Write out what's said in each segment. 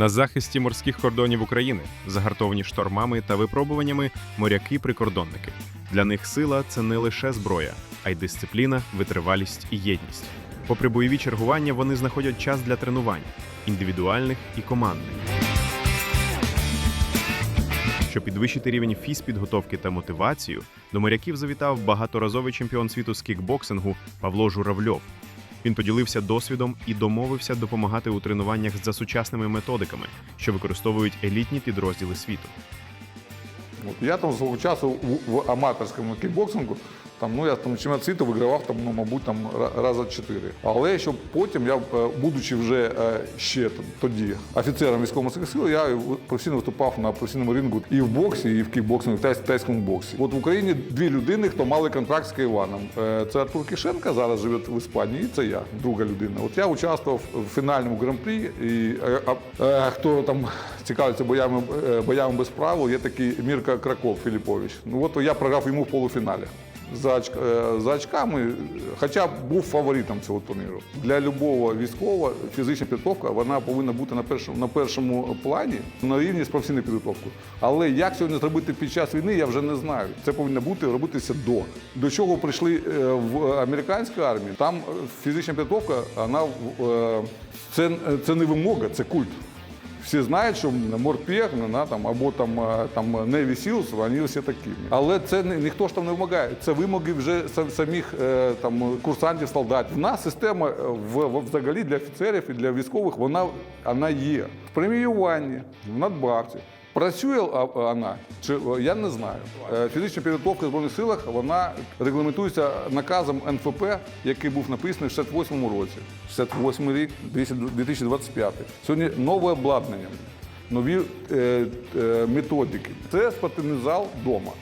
На захисті морських кордонів України загартовані штормами та випробуваннями моряки-прикордонники. Для них сила це не лише зброя, а й дисципліна, витривалість і єдність. Попри бойові чергування, вони знаходять час для тренувань індивідуальних і командних. Щоб підвищити рівень фізпідготовки та мотивацію, до моряків завітав багаторазовий чемпіон світу з кікбоксингу Павло Журавльов. Він поділився досвідом і домовився допомагати у тренуваннях за сучасними методиками, що використовують елітні підрозділи світу. Я там свого часу в, в аматорському кікбоксингу, там, ну, я там чемпіонат світу вигравав, там, ну, мабуть, там, ра- раза чотири. Але щоб потім, я, е, будучи вже е, ще т- тоді офіцером військово-морських сил, я професійно виступав на професійному рингу і в боксі, і в кікбоксингу, і в тайсь- тайському боксі. От в Україні дві людини, хто мали контракт з Кайваном. Е, Це Артур Кишенко, зараз живе в Іспанії, і це я, друга людина. От я участвував в фінальному гран-прі, і е, а- е, хто там цікавиться боями, боями без правил, є такий Мірка Краков Філіпович. Ну от я програв йому в полуфіналі. За, е, за очками, хоча був фаворитом цього турніру. Для любого військового фізична підготовка вона повинна бути на першому, на першому плані на рівні з професійною підготовкою. Але як сьогодні зробити під час війни, я вже не знаю. Це повинно бути робитися до. До чого прийшли е, в американську армію? Там фізична підготовка, вона е, це, це не вимога, це культ. Всі знають, що морпех на, там, або там, е, там Navy Seals, вони всі такі. Але це ніхто ж там не вимагає. Це вимоги вже самих е, там, курсантів, солдатів. В нас система е, в- взагалі для офіцерів і для військових вона, вона є. В преміюванні, в надбавці. Працює вона, чи я не знаю. Е, Фізична підготовка в Збройних силах вона регламентується наказом НФП, який був написаний в 68 році. 68 рік, 2025. Сьогодні нове обладнання, нові е, е, методики. Це спортивний зал вдома.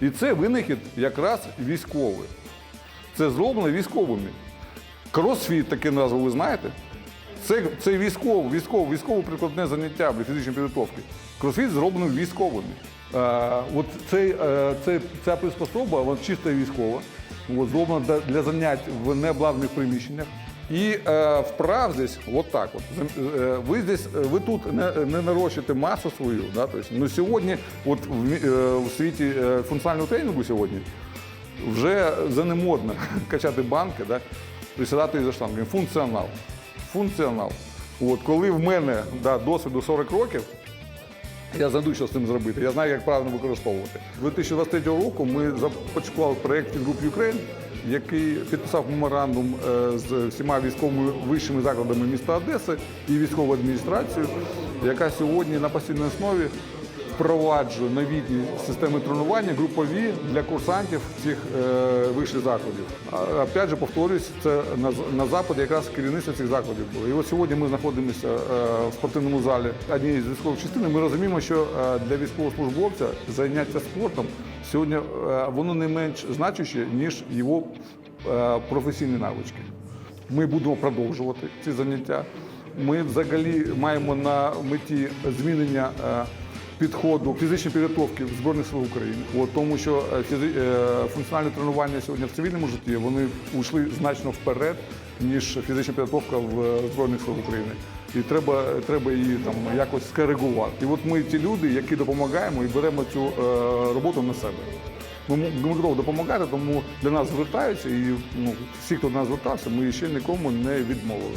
І це винахід якраз військовий. Це зроблено військовими. Кросфіт таке назву, ви знаєте? Це, це військово, військово, військово прикладне заняття фізичної підготовки. Кросфіт зроблений військовими. Е, от цей, е, цей, ця приспособа, вона чисто військова, от, зроблена для, для занять в необладнаних приміщеннях. І е, вправ здесь вот так от. Е, Ви здесь, е, ви тут не, не нарощуєте масу свою. Да? Тобто, ну, сьогодні, от в, е, в світі е, функціонального тренінгу сьогодні, вже за не модно качати банки, да? присідати за штангами. Функціонал. Функціонал. От, коли в мене да, досвіду 40 років, я знайду, що з цим зробити. Я знаю, як правильно використовувати. 2023 року ми започаткували проєкт Group Ukraine, який підписав меморандум е, з всіма військовими вищими закладами міста Одеси і військовою адміністрацією, яка сьогодні на постійній основі впроваджує новітні системи тренування групові для курсантів цих е, вищих закладів. Опять же, повторюсь, це на, з- на западі якраз керівництво цих закладів було. І от сьогодні ми знаходимося е, в спортивному залі однієї з військових частин. Ми розуміємо, що е, для військовослужбовця заняття спортом сьогодні воно не менш значуще, ніж його професійні навички. Ми будемо продовжувати ці заняття. Ми взагалі маємо на меті змінення підходу фізичної підготовки в Збройних сил України. От, тому що е, е, функціональне тренування сьогодні в цивільному житті вони йшли значно вперед, ніж фізична підготовка в е, Збройних сил України. І треба, треба її там якось скоригувати. І от ми ті люди, які допомагаємо і беремо цю е, роботу на себе. Ми ми готові допомагати, тому для нас звертаються, і ну, всі, хто до нас звертався, ми ще нікому не відмовили.